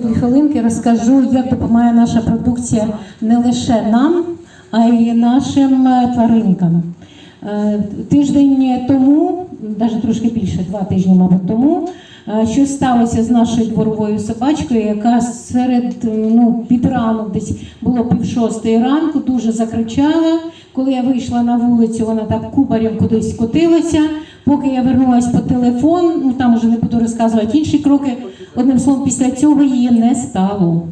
Дві хвилинки розкажу, як допомагає наша продукція не лише нам, а й нашим е, тваринкам. Е, Тиждень тому, навіть трошки більше, два тижні, мабуть, тому, е, що сталося з нашою дворовою собачкою, яка серед ну, під ранок, десь було пів шостої ранку, дуже закричала. Коли я вийшла на вулицю, вона так кубарем кудись скотилася. Поки я вернулася по телефон, ну там вже не буду розказувати інші кроки. Одним словом, після цього її не стало.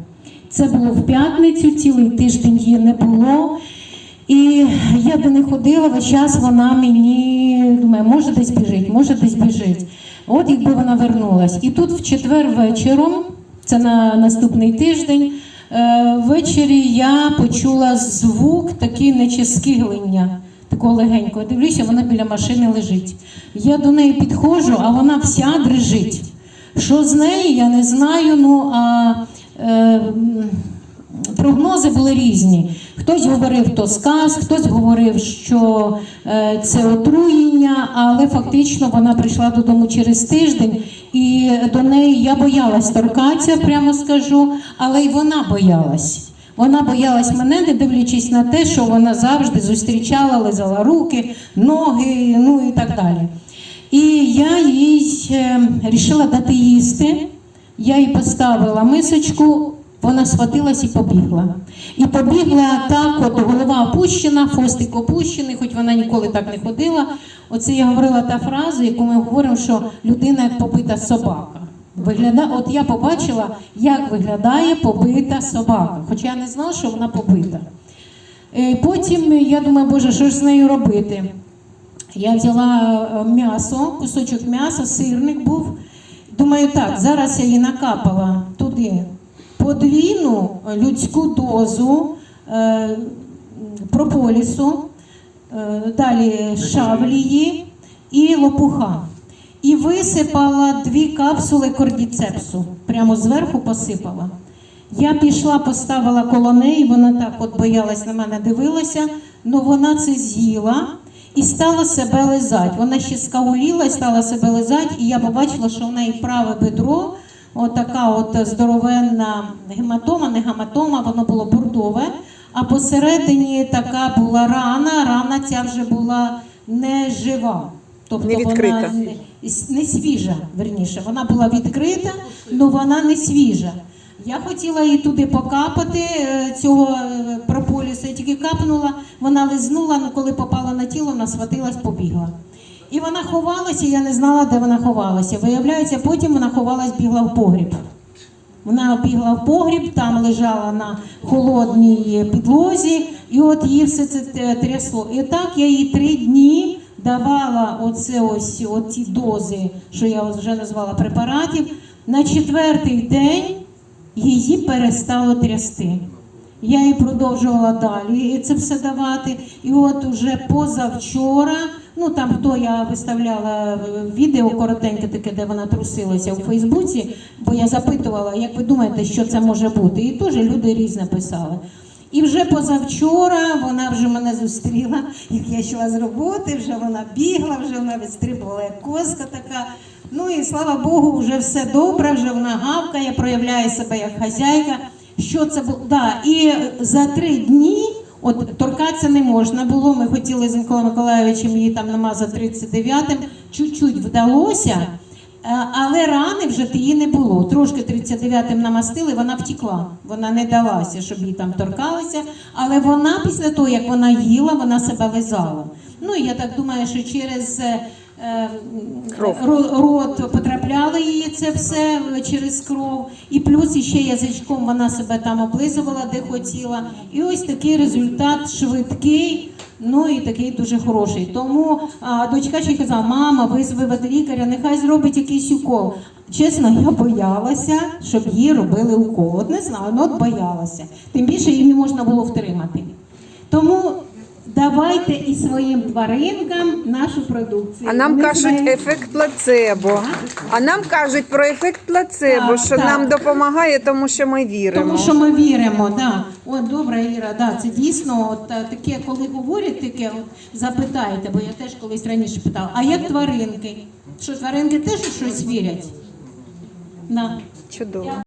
Це було в п'ятницю, цілий тиждень її не було. І я до не ходила, весь час вона мені думає, може десь біжить, може десь біжить. От якби вона вернулась. І тут в четвер вечором, це на наступний тиждень, е, ввечері я почула звук такий наче скиглення, такого. Дивлюся, вона біля машини лежить. Я до неї підходжу, а вона вся дрижить. Що з нею, я не знаю. Ну а е, прогнози були різні. Хтось говорив, то сказ, хтось говорив, що е, це отруєння, але фактично вона прийшла додому через тиждень, і до неї я боялась торкатися, прямо скажу, але й вона боялась. Вона боялась мене, не дивлячись на те, що вона завжди зустрічала, лизала руки, ноги, ну і так далі. І я їй е, рішила дати їсти. Я їй поставила мисочку, вона схватилась і побігла. І побігла так, от голова опущена, хвостик опущений, хоч вона ніколи так не ходила. Оце я говорила та фраза, яку ми говоримо, що людина як побита собака. Вигляда... От я побачила, як виглядає побита собака, хоча я не знала, що вона побита. Е, Потім я думаю, боже, що ж з нею робити? Я взяла е, м'ясо, кусочок м'яса, сирник був. Думаю, так, зараз я її накапала туди подвійну людську дозу е, прополісу, е, далі шавлії і лопуха. І висипала дві капсули кордіцепсу. Прямо зверху посипала. Я пішла, поставила коло неї, вона так от боялась на мене дивилася, але вона це з'їла і стала себе лизати. Вона ще скауліла і стала себе лизати, і я побачила, що в неї праве бедро, отака от здоровенна гематома, не гематома, воно було бордове, а посередині така була рана, рана ця вже була не жива. Тобто Не відкрита. вона не, свіжа, верніше. Вона була відкрита, але вона не свіжа. Я хотіла її туди покапати е, цього е, прополісу, я тільки капнула, вона лизнула, але коли попала на тіло, вона схватилась, побігла. І вона ховалася, я не знала, де вона ховалася. Виявляється, потім вона ховалась, бігла в погріб. Вона бігла в погріб, там лежала на холодній підлозі, і от її все це трясло. І так я їй три дні давала оце ось оці дози, що я вже назвала препаратів. На четвертий день її перестало трясти. Я їй продовжувала далі це все давати. І от уже позавчора, ну там хто я виставляла відео коротеньке таке, де вона трусилася у Фейсбуці, бо я запитувала, як ви думаєте, що це може бути? І теж люди різне писали. І вже позавчора вона вже мене зустріла, як я йшла з роботи, вже вона бігла, вже вона відстрибувала як коска така. Ну і слава Богу, вже все добре, вже вона гавкає, проявляє себе як хазяйка. Що це було? Да, і за три дні, от торкатися не можна було. Ми хотіли з Миколою Миколаєвичем її там намазати 39-м, чуть-чуть вдалося. Е, Але рани вже її не було. Трошки 39-м намастили, вона втікла, Вона не далася, щоб їй там торкалися. Але вона після того, як вона їла, вона себе лизала. Ну я так думаю, що через е, рот потрапляло її це все е, через кров. І плюс іще язичком вона себе там облизувала, де хотіла. І ось такий результат швидкий. Ну і такий дуже хороший. Тому а, дочка ще казала, мама, визви лікаря, нехай зробить якийсь укол. Чесно, я боялася, щоб їй робили укол. От не знаю, ну от боялася. Тим більше її не можна було втримати. Тому давайте і своїм тваринкам нашу продукцію. А нам Вони кажуть знають- ефект плацебо. А нам кажуть про ефект плацебо, Так, що так. нам допомагає, тому що ми віримо. Тому що ми віримо, да. От добра Іра, да, це дійсно от е, таке, коли говорять таке, от запитайте, бо я теж колись раніше питала, а як тваринки? Що тваринки теж щось вірять? Да. Чудово.